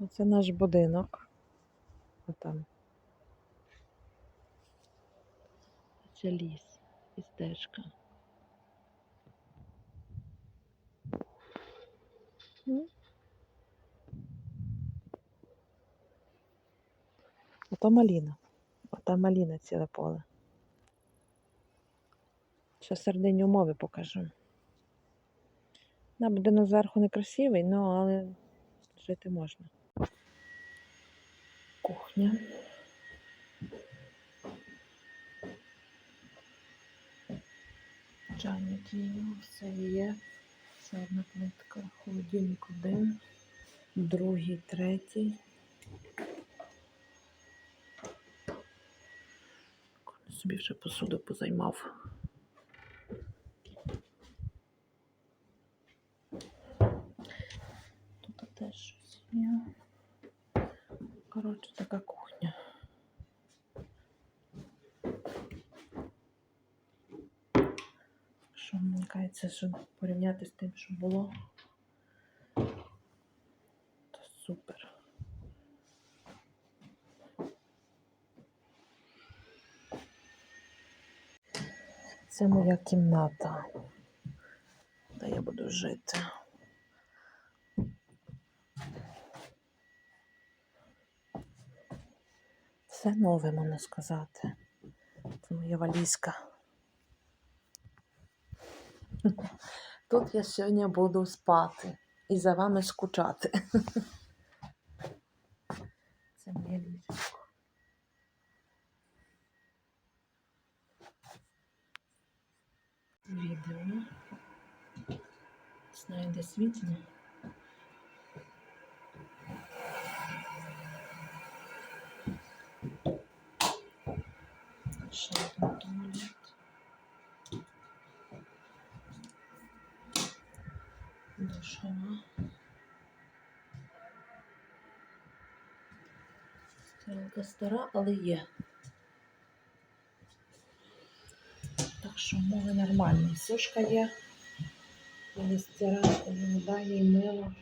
Оце наш будинок. Отам. Це ліс і стежка. Ото маліна. Ота маліна ціле поле. Ще середині умови покажу. Да, будинок зверху не красивий, ну, але жити можна. Кухня. Чайник є, все є. Ще одна плитка. Холодильник один, другий, третій. Собі вже посуду позаймав. Тут теж щось є. Коротше, така кухня. Що мені кажеться, що порівняти з тим, що було, то супер. Це моя кімната, де я буду жити. Все нове, можна сказати. Це моя валізка. Тут я сьогодні буду спати і за вами скучати. Це моє ліжко. Відео. Знаю, де світло. Душова. Стиралка стара, але є. Так що мови нормальні. Сушка є. Не стирати, вода, і мило.